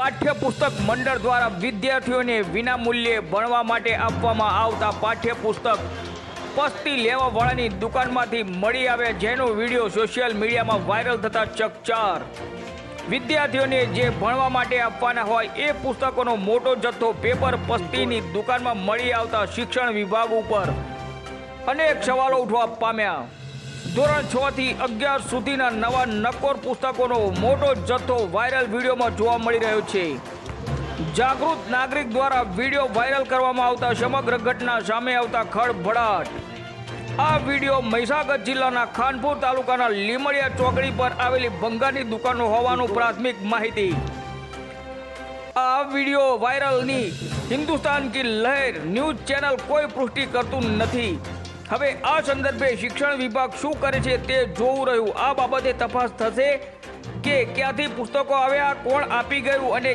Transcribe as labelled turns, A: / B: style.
A: પાઠ્યપુસ્તક મંડળ દ્વારા વિદ્યાર્થીઓને વિનામૂલ્યે ભણવા માટે આપવામાં આવતા પાઠ્યપુસ્તક પસ્તી લેવાવાળાની દુકાનમાંથી મળી આવે જેનો વીડિયો સોશિયલ મીડિયામાં વાયરલ થતા ચકચાર. વિદ્યાર્થીઓને જે ભણવા માટે આપવાના હોય એ પુસ્તકોનો મોટો જથ્થો પેપર પસ્તીની દુકાનમાં મળી આવતા શિક્ષણ વિભાગ ઉપર. અનેક સવાલો ઉઠવા પામ્યા. ધોરણ છ થી અગિયાર સુધીના નવા નકોર પુસ્તકોનો મોટો જથ્થો વાયરલ વિડીયોમાં જોવા મળી રહ્યો છે. જાગૃત નાગરિક દ્વારા વીડિયો વાયરલ કરવામાં આવતા સમગ્ર ઘટના સામે આવતા ખળભળાટ આ વીડિયો મહીસાગર જિલ્લાના ખાનપુર તાલુકાના લીમડિયા ચોકડી પર આવેલી ભંગારની દુકાનો હોવાનું પ્રાથમિક માહિતી. આ વીડિયો વાયરલની હિન્દુસ્તાન કી લહેર ન્યૂઝ ચેનલ કોઈ પુષ્ટિ કરતું નથી. હવે આ સંદર્ભે શિક્ષણ વિભાગ શું કરે છે તે જોવું રહ્યું. આ બાબતે તપાસ થશે કે ક્યાંથી પુસ્તકો આવ્યા, કોણ આપી ગયું અને